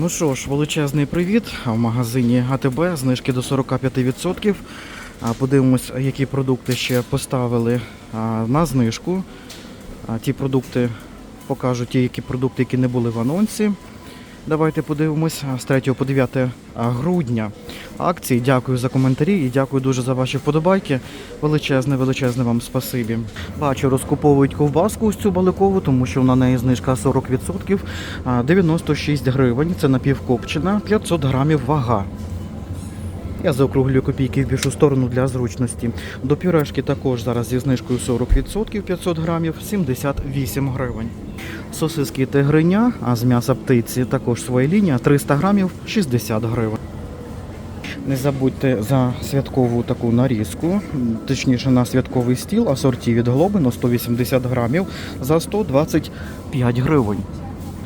Ну що ж, величезний привіт в магазині АТБ, знижки до 45%. Подивимось, які продукти ще поставили на знижку. Ті продукти покажу ті, які продукти, які не були в анонсі. Давайте подивимось з 3 по 9 грудня акції. Дякую за коментарі і дякую дуже за ваші вподобайки. Величезне, величезне вам спасибі. Бачу, розкуповують ковбаску ось цю баликову, тому що на неї знижка 40%. 96 гривень. Це напівкопчена, 500 грамів вага. Я заокруглюю копійки в більшу сторону для зручності. До пюрешки також зараз зі знижкою 40% 500 грамів 78 гривень. Сосиски тигриня, а з м'яса птиці також своя лінія 300 грамів 60 гривень. Не забудьте за святкову таку нарізку, точніше на святковий стіл, асорті від Глобино 180 грамів за 125 гривень.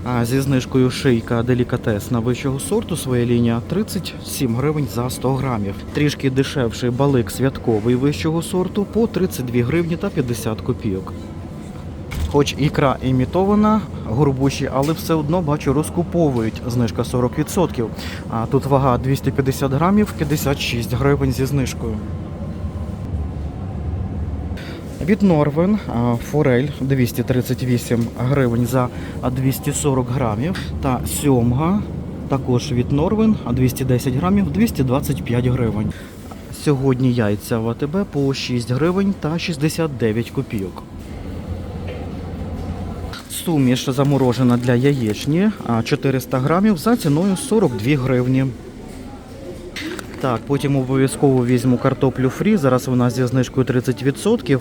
А зі знижкою шийка делікатесна вищого сорту своя лінія 37 гривень за 100 грамів. Трішки дешевший балик святковий вищого сорту по 32 гривні та 50 копійок. Хоч ікра імітована, горбуші, але все одно бачу розкуповують знижка 40%. А тут вага 250 грамів, 56 гривень зі знижкою. Від Норвен форель 238 гривень за 240 грамів. Та сьомга також від Норвен а 210 грамів 225 гривень. Сьогодні яйця в АТБ по 6 гривень та 69 копійок. Суміш заморожена для яєчні 400 грамів за ціною 42 гривні. Так, потім обов'язково візьму картоплю фрі. Зараз вона зі знижкою 30%.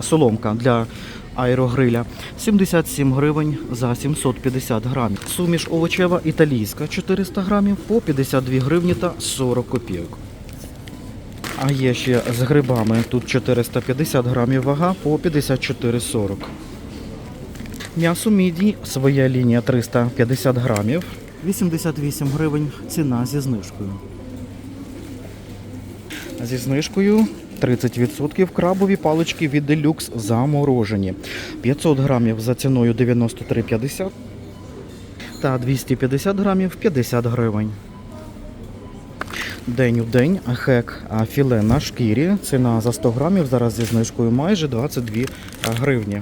Соломка для аерогриля 77 гривень за 750 грамів. Суміш овочева італійська 400 грамів по 52 гривні та 40 копійок. А є ще з грибами. Тут 450 грамів вага по 54,40. М'ясо міді, своя лінія 350 грамів, 88 гривень ціна зі знижкою. Зі знижкою 30% крабові палички від Deluxe заморожені. 500 грамів за ціною 93,50 та 250 грамів 50 гривень. День у день хек філе на шкірі. Ціна за 100 грамів зараз зі знижкою майже 22 гривні.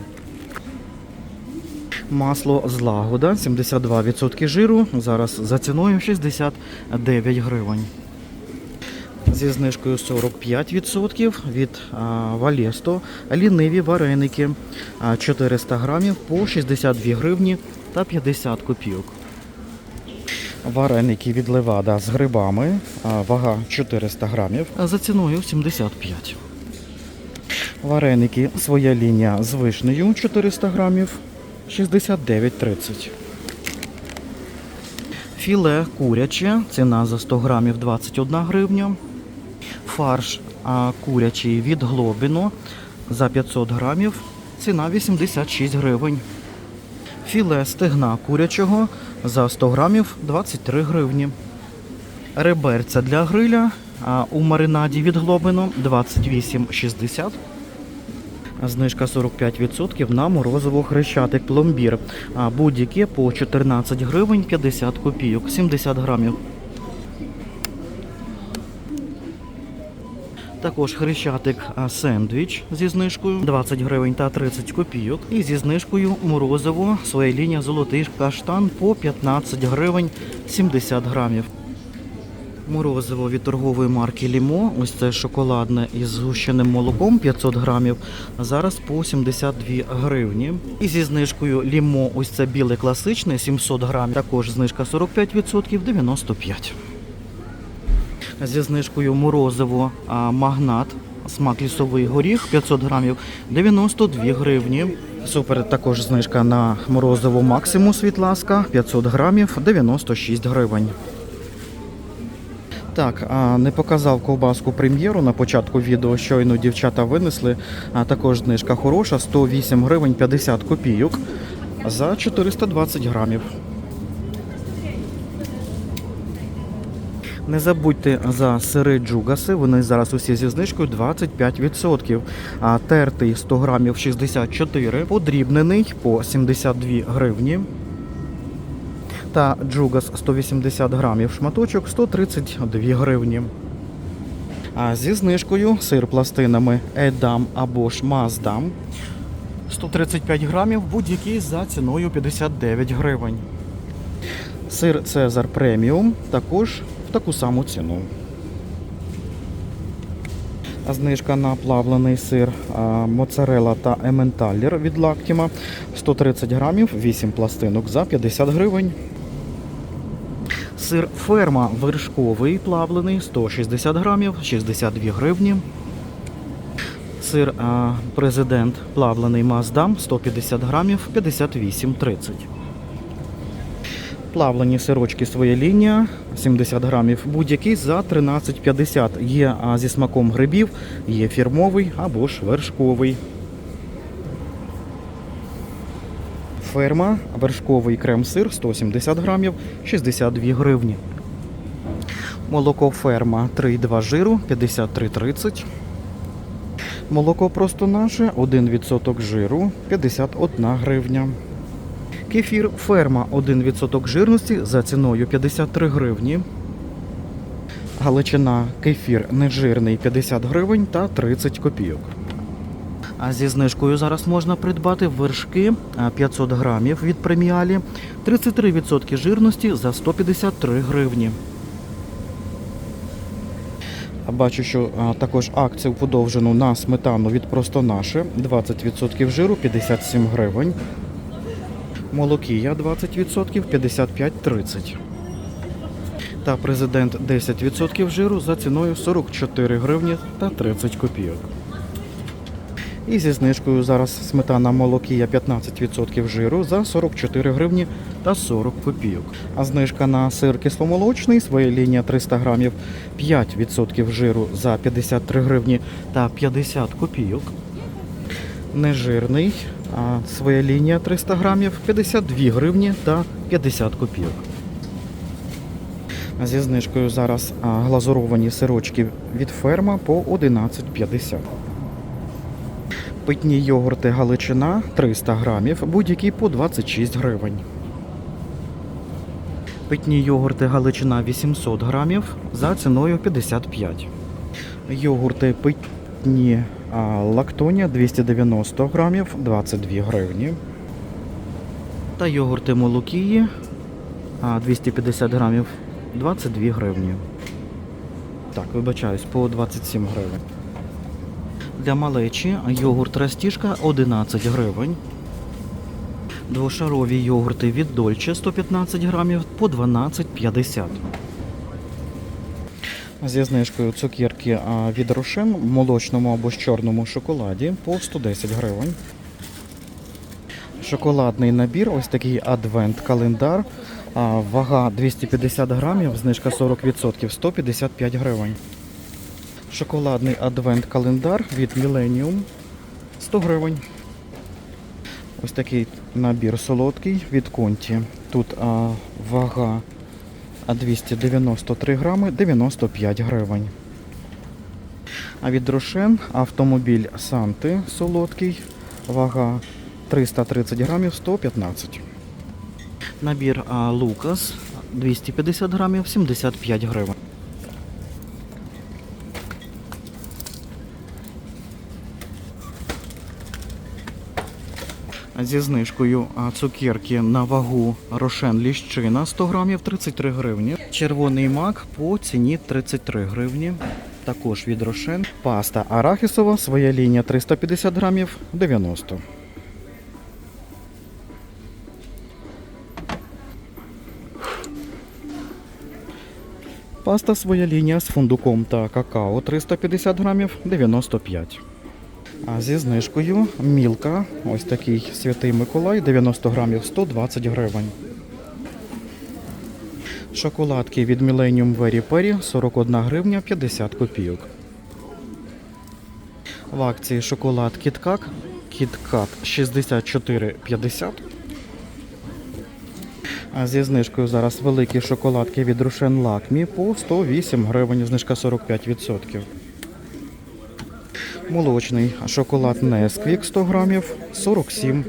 Масло злагода 72% жиру. Зараз за ціною 69 гривень. Зі знижкою 45% від Валєсто. Ліниві вареники 400 грамів по 62 гривні та 50 копійок. Вареники від Левада з грибами, вага 400 грамів, за ціною 75. Вареники своя лінія з вишнею 400 грамів 69,30. Філе куряче, ціна за 100 грамів 21 гривня. Фарш курячий від Глобіно за 500 грамів, ціна 86 гривень. Філе стегна курячого за 100 грамів 23 гривні. Реберця для гриля у маринаді від Глобино 28,60. Знижка 45% на морозиво хрещатик пломбір. А будь-яке по 14 гривень 50 копійок, 70 грамів. Також хрещатик сендвіч зі знижкою 20 гривень та 30 копійок. І зі знижкою морозиво своя лінія золотий каштан по 15 гривень 70 грамів. Морозиво від торгової марки Лімо. Ось це шоколадне із згущеним молоком 500 грамів. Зараз по 72 гривні. І зі знижкою Лімо, ось це біле класичне 700 грамів. Також знижка 45%, 95. Зі знижкою морозиво магнат. Смак лісовий горіх 500 грамів 92 гривні. Супер також знижка на морозиво Максимус від ласка 500 грамів 96 гривень. Так, а не показав ковбаску прем'єру на початку відео. Щойно дівчата винесли. А також знижка хороша 108 гривень 50 копійок за 420 грамів. Не забудьте за сири джугаси, вони зараз усі зі знижкою 25%. А тертий 100 грамів 64, подрібнений по 72 гривні. Та джугас 180 грамів шматочок 132 гривні. А зі знижкою сир пластинами Едам або ж Маздам 135 грамів, будь-який за ціною 59 гривень. Сир Цезар преміум також в таку саму ціну. Знижка на плавлений сир моцарела та ементаллер від Лактіма 130 грамів, 8 пластинок за 50 гривень. Сир ферма вершковий плавлений 160 грамів, 62 гривні. Сир а, президент плавлений Маздам 150 грамів, 58,30. Плавлені сирочки своя лінія 70 грамів. Будь-який за 13,50. Є а, зі смаком грибів, є фірмовий або ж вершковий. Ферма, вершковий крем-сир 170 грамів, 62 гривні. Молоко ферма 3,2 жиру 53,30. Молоко просто наше 1% жиру 51 гривня. Кефір ферма 1% жирності за ціною 53 гривні. Галичина кефір нежирний 50 гривень та 30 копійок. А зі знижкою зараз можна придбати вершки 500 грамів від преміалі 33% жирності за 153 гривні. Бачу, що також акцію подовжену на сметану від просто наше 20% жиру 57 гривень. Молокія 20% 55,30. Та президент 10% жиру за ціною 44 гривні та 30 копійок. І зі знижкою зараз сметана молокія 15% жиру за 44 гривні та 40 копійок. А знижка на сир кисломолочний, своя лінія 300 грамів 5% жиру за 53 гривні та 50 копійок. Нежирний, а своя лінія 300 грамів 52 гривні та 50 копійок. Зі знижкою зараз глазуровані сирочки від ферма по 11,50. Питні йогурти Галичина 300 грамів, будь-який по 26 гривень. Питні йогурти Галичина 800 грамів за ціною 55. Йогурти питні лактонія 290 грамів 22 гривні. Та йогурти молокії 250 грамів 22 гривні. Так, вибачаюсь, по 27 гривень. Для малечі йогурт Растішка 11 гривень. Двошарові йогурти від Дольче 115 грамів по 12,50. Зі знижкою цукерки від Рошен в молочному або ж чорному шоколаді по 110 гривень. Шоколадний набір, ось такий адвент-календар. Вага 250 грамів, знижка 40%, 155 гривень. Шоколадний адвент-календар від Millennium 100 гривень. Ось такий набір солодкий від Конті. Тут а, вага 293 грами 95 гривень. А від Рошен автомобіль Санти солодкий. Вага 330 грамів 115. Набір Лукас 250 грамів 75 гривень. Зі знижкою цукерки на вагу Рошен Ліщина 100 грамів 33 гривні. Червоний мак по ціні 33 гривні. Також від Рошен. Паста арахісова, своя лінія 350 грамів 90. Паста своя лінія з фундуком та какао 350 грамів 95. А зі знижкою мілка, ось такий святий Миколай, 90 грамів 120 гривень. Шоколадки від Millennium Very Perry 41 гривня 50 копійок. В акції шоколад KitKat, KitKat 64,50. А зі знижкою зараз великі шоколадки від Рошен Лакмі по 108 гривень, знижка 45%. Молочний шоколад Несквік 100 грамів 47.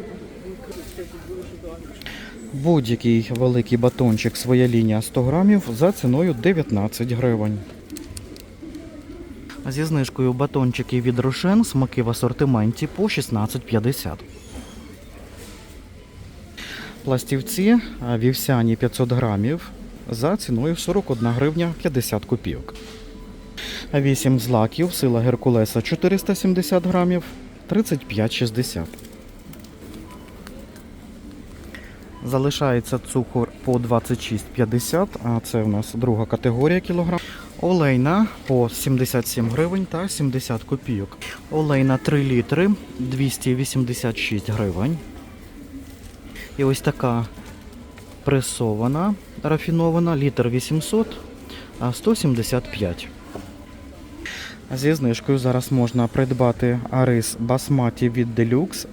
Будь-який великий батончик своя лінія 100 грамів за ціною 19 гривень. Зі знижкою батончики від Рошен смаки в асортименті по 16,50. Пластівці вівсяні 500 грамів за ціною 41 гривня 50 копійок. 8 злаків сила Геркулеса 470 грамів 35,60. Залишається цукор по 26,50, а це у нас друга категорія кілограм. Олейна по 77 гривень та 70 копійок. Олейна 3 літри 286 гривень. І ось така пресована, рафінована, літр 800, а 175. Зі знижкою зараз можна придбати арис басматі від Deluxe,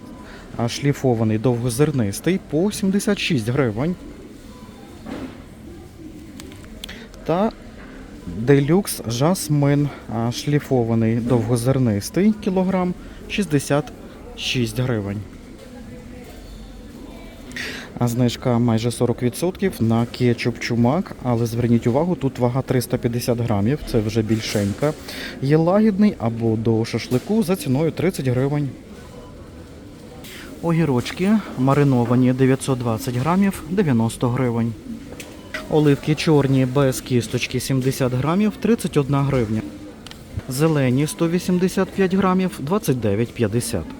шліфований довгозернистий по 76 гривень. Та делюкс жасмин шліфований довгозернистий кілограм 66 гривень. Знижка майже 40% на кетчуп чумак, але зверніть увагу, тут вага 350 грамів, це вже більшенька. Є лагідний або до шашлику за ціною 30 гривень. Огірочки мариновані 920 грамів 90 гривень. Оливки чорні без кісточки 70 грамів 31 гривня. Зелені 185 грамів 29,50.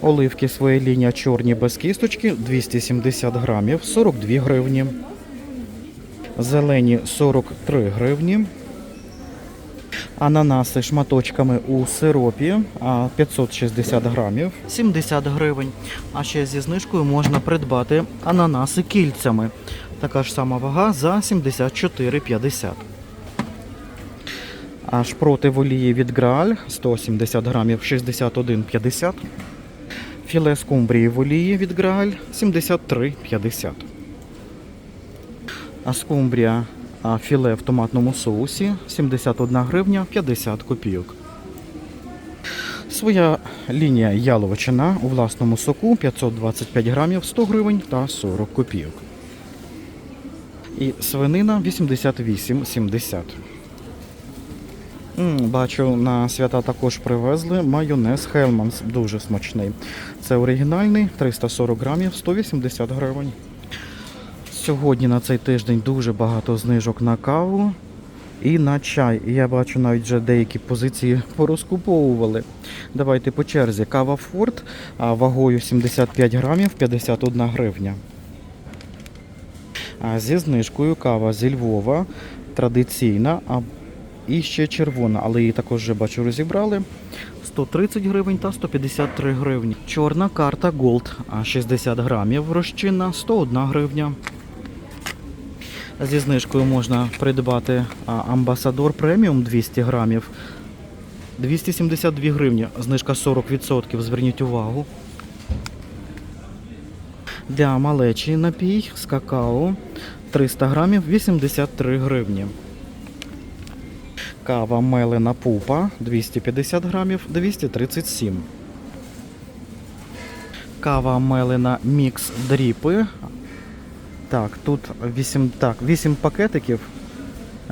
Оливки своя лінія чорні без кісточки 270 грамів 42 гривні. Зелені 43 гривні. Ананаси шматочками у сиропі 560 грамів 70 гривень. А ще зі знижкою можна придбати ананаси кільцями. Така ж сама вага за 74,50. Аж проти волії від Грааль 170 грамів 61,50. Філе скумбрії в олії від Грааль 73,50. А скумбрія а філе в томатному соусі 71 гривня 50 копійок. Своя лінія яловичина у власному соку 525 грамів 100 гривень та 40 копійок. І свинина 88,70. Бачу, на свята також привезли майонез Хелманс, дуже смачний. Це оригінальний, 340 грамів, 180 гривень. Сьогодні на цей тиждень дуже багато знижок на каву і на чай. Я бачу навіть вже деякі позиції порозкуповували. Давайте по черзі. Кава Форт вагою 75 грамів, 51 гривня. А зі знижкою кава зі Львова традиційна, і ще червона, але її також вже бачу розібрали. 130 гривень та 153 гривні. Чорна карта Gold 60 грамів розчинна 101 гривня. Зі знижкою можна придбати амбасадор преміум 200 грамів. 272 гривні, знижка 40%, зверніть увагу. Для малечі напій з какао 300 грамів 83 гривні. Кава мелена пупа 250 грамів 237. Кава мелена мікс дріпи. Так, тут 8, так, 8 пакетиків,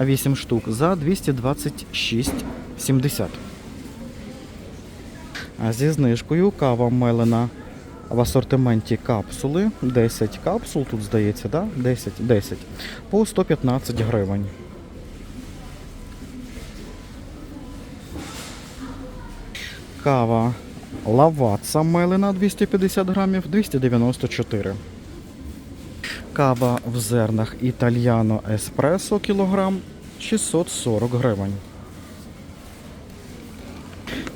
8 штук за 226,70. А зі знижкою кава мелена в асортименті капсули. 10 капсул, тут здається, да? 10, 10 по 115 гривень. Кава лаваца мелена 250 грамів 294. Кава в зернах Італьяно Еспресо кілограм 640 гривень.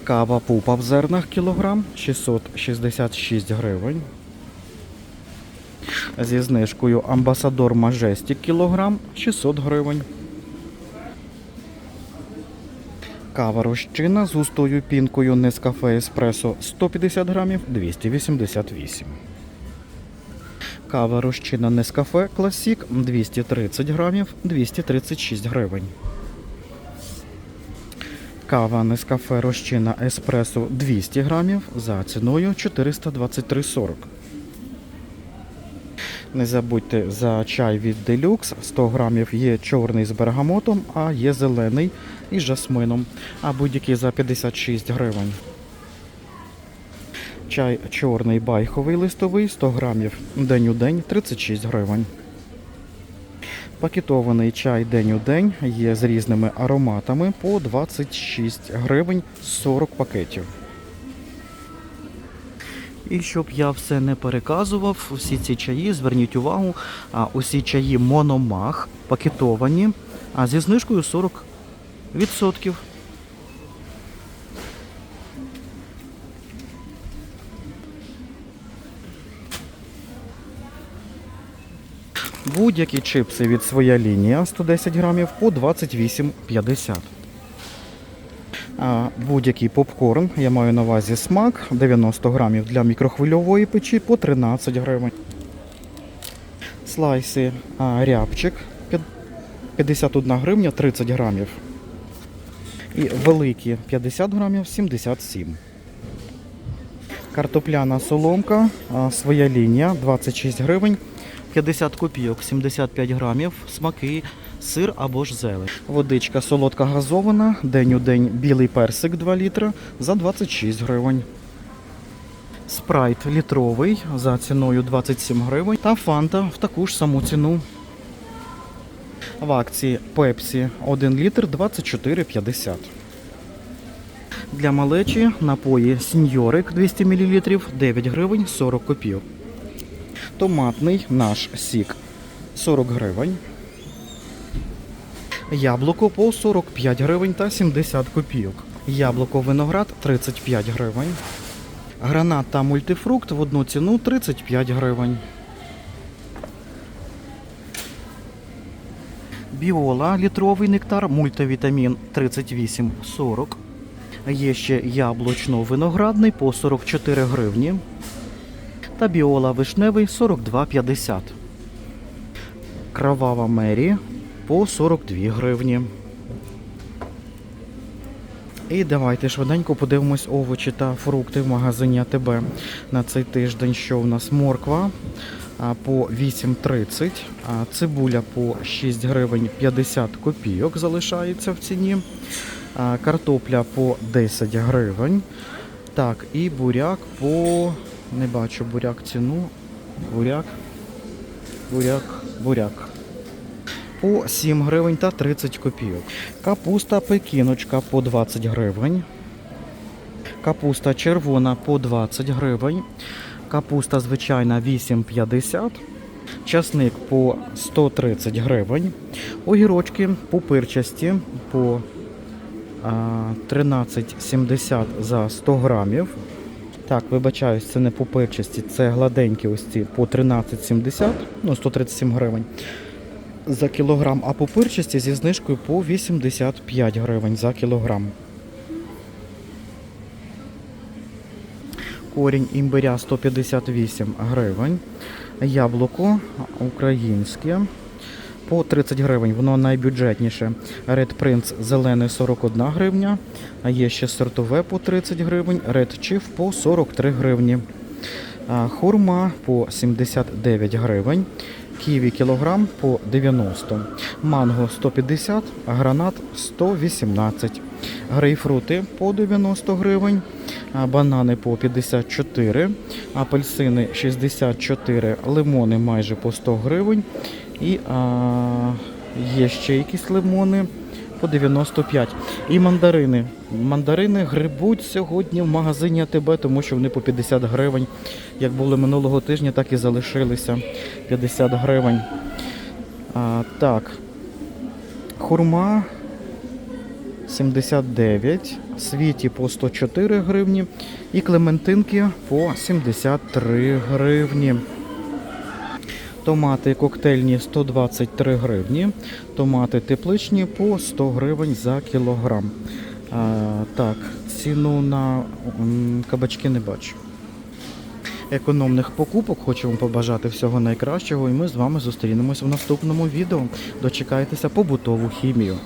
Кава пупа в зернах кілограм 666 гривень. Зі знижкою Амбасадор Мажестік кілограм 600 гривень. Кава розчина з густою пінкою Нескафе Еспресо 150 грамів 288. Кава розчина Нескафе Класік 230 грамів 236 гривень. Кава Нескафе розчина Еспресо 200 грамів за ціною 423,40. Не забудьте за чай від Deluxe. 100 грамів є чорний з бергамотом, а є зелений із жасмином. А будь-який за 56 гривень. Чай чорний байховий листовий 100 грамів. День у день 36 гривень. Пакетований чай день у день є з різними ароматами по 26 гривень 40 пакетів. І щоб я все не переказував, усі ці чаї, зверніть увагу, усі чаї мономах пакетовані, зі знижкою 40%. Будь-які чипси від своя лінія 110 грамів по 28,50. А Будь-який попкорн, я маю на увазі смак 90 грамів для мікрохвильової печі по 13 гривень. Слайси рябчик 51 гривня 30 грамів. І великі 50 грамів 77. Картопляна соломка, своя лінія 26 гривень. 50 копійок, 75 грамів, смаки, сир або ж зелень. Водичка солодка газована, день у день білий персик 2 літра за 26 гривень. Спрайт літровий за ціною 27 гривень та фанта в таку ж саму ціну. В акції Пепсі 1 літр 24,50. Для малечі напої Сіньорик 200 мл 9 гривень 40 копійок. Томатний наш сік 40 гривень. Яблуко по 45 гривень та 70 копійок. Яблуко виноград 35 гривень. Гранат та мультифрукт в одну ціну 35 гривень. Біола літровий нектар, мультивітамін 38,40. Є ще яблучно-виноградний по 44 гривні та біола вишневий 42,50. Кровава Мері по 42 гривні. І давайте швиденько подивимось овочі та фрукти в магазині АТБ на цей тиждень, що в нас морква по 8,30, а цибуля по 6 гривень 50 копійок залишається в ціні, картопля по 10 гривень. Так, і буряк по не бачу буряк ціну. Буряк. Буряк, буряк. По 7 гривень та 30 копійок. Капуста пекіночка по 20 гривень. Капуста червона по 20 гривень. Капуста звичайна 8,50. Часник по 130 гривень. Огірочки пупирчасті по 13,70 за 100 грамів. Так, вибачаюсь, це не пупирчасті, це гладенькі ось ці по 13,70, ну 137 гривень за кілограм, а пупирчасті зі знижкою по 85 гривень за кілограм. Корінь імбиря 158 гривень. Яблуко українське по 30 гривень, воно найбюджетніше. Red Prince зелене 41 гривня, а є ще сортове по 30 гривень, Red Chief по 43 гривні. Хурма по 79 гривень, ківі кілограм по 90, манго 150, гранат 118, грейпфрути по 90 гривень, банани по 54, апельсини 64, лимони майже по 100 гривень. І а, є ще якісь лимони по 95. І мандарини. Мандарини грибуть сьогодні в магазині АТБ, тому що вони по 50 гривень. Як були минулого тижня, так і залишилися 50 гривень. А, так. Хурма 79, світі по 104 гривні і клементинки по 73 гривні. Томати коктейльні 123 гривні, томати тепличні по 100 гривень за кілограм. А, так, ціну на кабачки не бачу. Економних покупок хочу вам побажати всього найкращого, і ми з вами зустрінемось в наступному відео. Дочекайтеся побутову хімію.